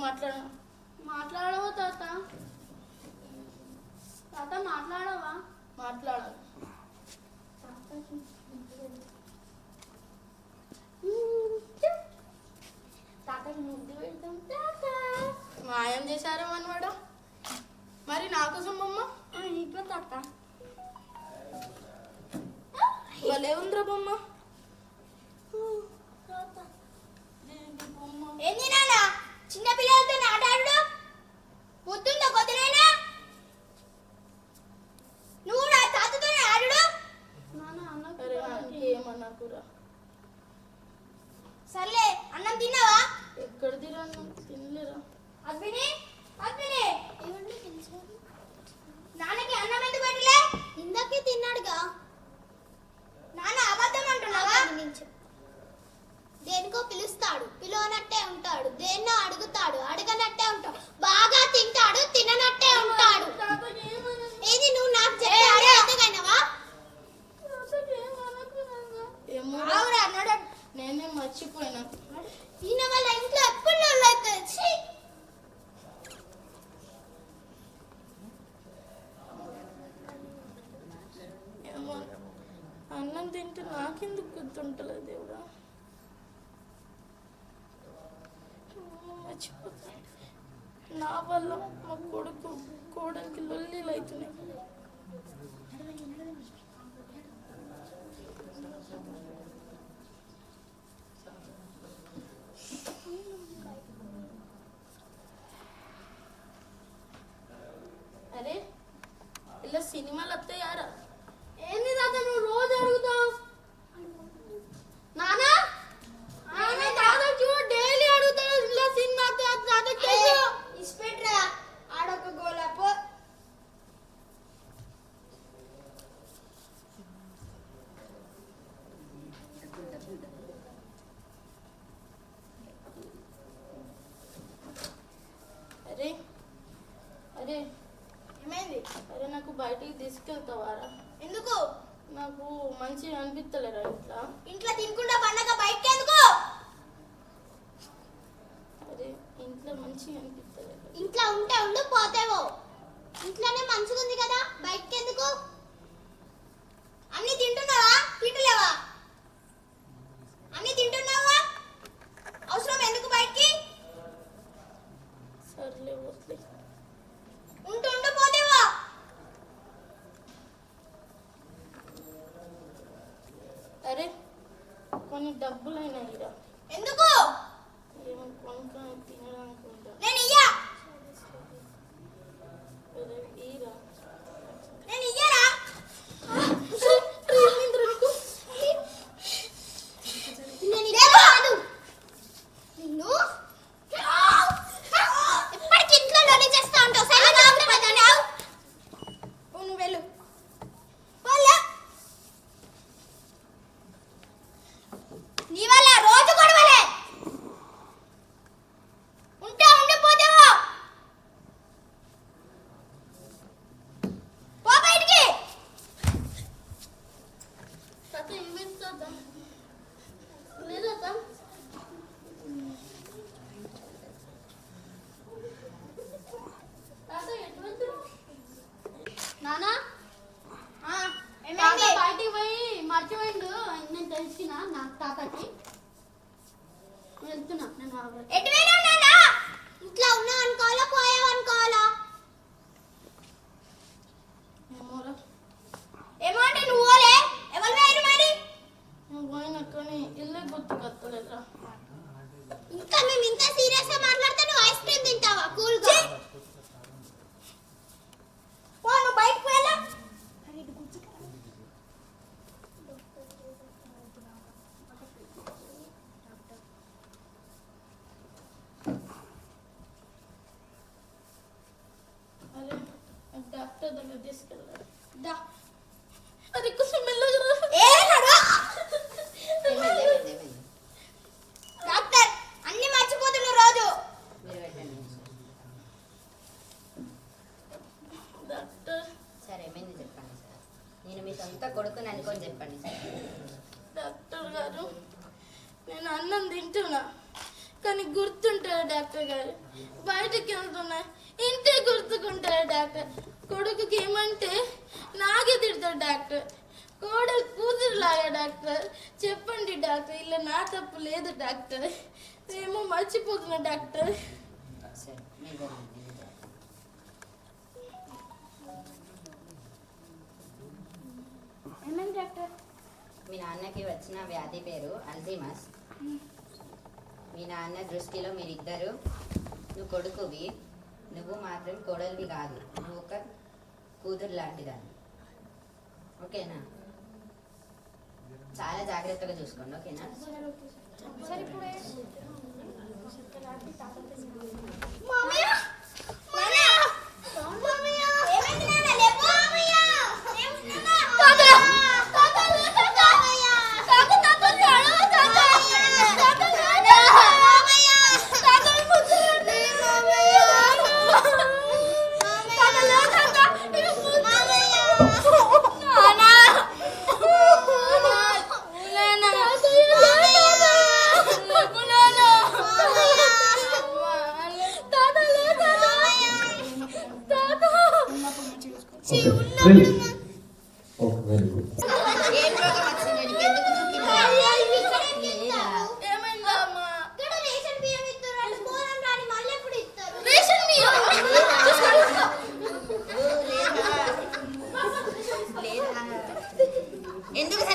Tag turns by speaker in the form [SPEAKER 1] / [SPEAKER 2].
[SPEAKER 1] మాట్లాడవా తాత? తాత మాట్లాడవా?
[SPEAKER 2] మాట్లాడాలి.
[SPEAKER 1] తాతకి ముద్దు పెడతాం. తాత!
[SPEAKER 2] మాయం చేశారు మనవాడ మరి నా కోసం బొమ్మ
[SPEAKER 1] ఇట్లా తాత.
[SPEAKER 2] భలే ఉందిరా బొమ్మ.
[SPEAKER 1] నాన్నకి అన్నం ఎందుకు పెట్టలే? ఇందాకే తిన్నాడుగా. నాన్న అబద్ధం అంటున్నావా? దేనికో పిలుస్తాడు. పిలవనట్టే ఉంటాడు. దేన్నో అడుగుతాడు. అడగనట్టే ఉంటాడు. బాగా తింటాడు తిననట్టే ఉంటాడు. ఏది నువ్వు నాకు అన్నాడు
[SPEAKER 2] నేనే మర్చిపోయినా.
[SPEAKER 1] ఈయన వాళ్ళ ఇంట్లో
[SPEAKER 2] నాకెందుకు గుర్తుంటలేదు దేవుడా. ఏమో నా వల్ల మా కొడుకు కోడలికి లొల్లీలు అవుతున్నాయి అరే ఇలా సినిమాలు వస్తాయారా
[SPEAKER 1] ఏంది తాత నువ్వు రోజు అడుగుతావు నానా నాన్న తాత చూడు డైలీ అడుగుతాడు ఇలా సినిమా తాత తాత తెలుసు ఇస్పెట్రా ఆడొక గోలపు
[SPEAKER 2] అరే అరే
[SPEAKER 1] ఏమైంది
[SPEAKER 2] అరే నాకు బయటికి తీసుకెళ్తావారా?
[SPEAKER 1] ఎందుకు?
[SPEAKER 2] నాకు మంచిగా అనిపిస్తలేరా ఇట్లా?
[SPEAKER 1] ఇంట్లో తినకుండా పండగ బయటకి ఎందుకు
[SPEAKER 2] అరే ఇంట్లో మంచిగా అనిపిస్తలేదు?
[SPEAKER 1] ఇంట్లో ఉంటే ఉండు పోతేవో ఇంట్లోనే మంచిగా ఉంది కదా బయటకి ఎందుకు అన్ని తింటున్నావా తింటలేవా అన్ని తింటున్నావా అవసరం ఎందుకు బయటికి
[SPEAKER 2] సర్లే వదిలే
[SPEAKER 1] ఉంటూ ఉంటూ పోతేవో
[SPEAKER 2] అరే కొన్ని డబ్బులు ఇరా Edwin! దగ్గర తీసుకెళ్ళారు
[SPEAKER 1] దా.
[SPEAKER 2] అది కొంచెం మెల్లగా
[SPEAKER 1] డాక్టర్ అన్ని మర్చిపోతున్నావు రోజు
[SPEAKER 2] డాక్టర్
[SPEAKER 3] సరే ఏమైంది చెప్పండి సార్ నేను మీ సొంత కొడుకుని అనుకొని చెప్పండి సార్
[SPEAKER 2] డాక్టర్ గారు నేను అన్నం తింటున్నా కానీ గుర్తుంటారు డాక్టర్ గారు బయటకి వెళ్తున్నా ఇంటే గుర్తుకుంటారు డాక్టర్? కొడుకుకి ఏమంటే నాకే తిడతాడు డాక్టర్. కోడలు కూతురులాగా డాక్టర్. చెప్పండి డాక్టర్ ఇలా నా తప్పు లేదు డాక్టర్. ఏమో మర్చిపోతున్నా డాక్టర్.
[SPEAKER 4] డాక్టర్?
[SPEAKER 3] మీ నాన్నకి వచ్చిన వ్యాధి పేరు అల్జీమస్. మీ నాన్న దృష్టిలో మీరిద్దరు నువ్వు కొడుకువి. నువ్వు మాత్రం కోడలివి కాదు. నువ్వు ఒక కూతురు లాంటిదాన్ని ఓకేనా? చాలా జాగ్రత్తగా చూసుకోండి. ఓకేనా?
[SPEAKER 4] సరే ఇప్పుడు
[SPEAKER 1] మామయ్య మామయ్య మామయ్య ఏమైంది నాన్న లేపు మామయ్య ఏమైంది నాన్న తాత తాత తాత మామయ్య తాత తాత చాడు తాత తాత చాడు మామయ్య తాత ముద్దులండి మామయ్య తాత లే తాత ఇది ముద్దు మామయ్య నాన్న నాన్న లేపు నాన్న తాత లే తాత తాత చీ ఉన్నా
[SPEAKER 5] Really? Oh, very good.
[SPEAKER 3] ఏం రోగం వచ్చింది నీకు ఎందుకు